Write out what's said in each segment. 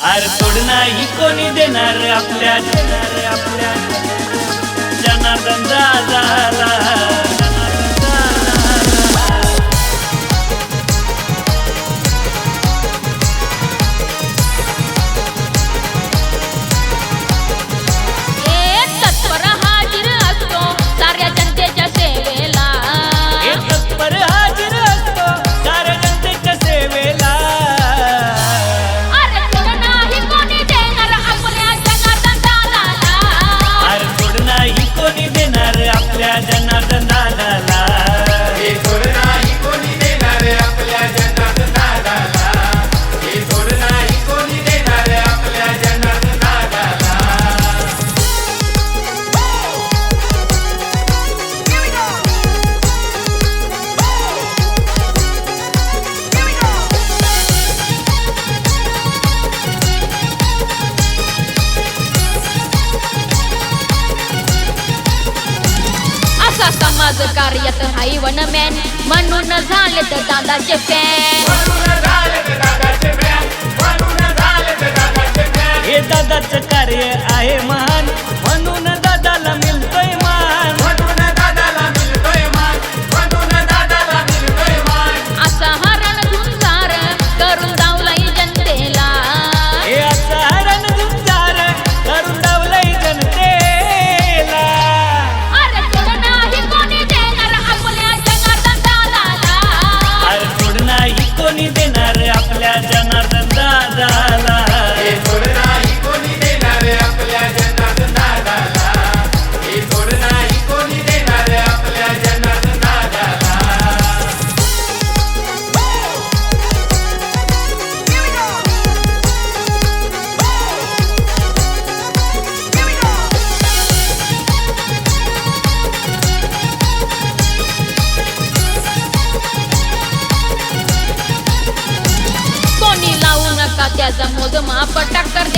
R सोड नाही कोणी देणार आपल्या? देणार आपल्या जनार्दन दादाला राजकार्यात हाय वनमॅन म्हणून झाले तर दादाचे फॅन यहाँ पर टक्कर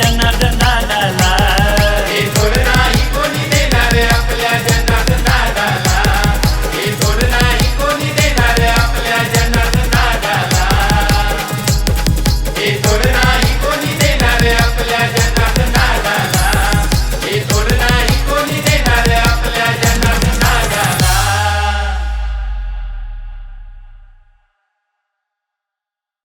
Jana Jana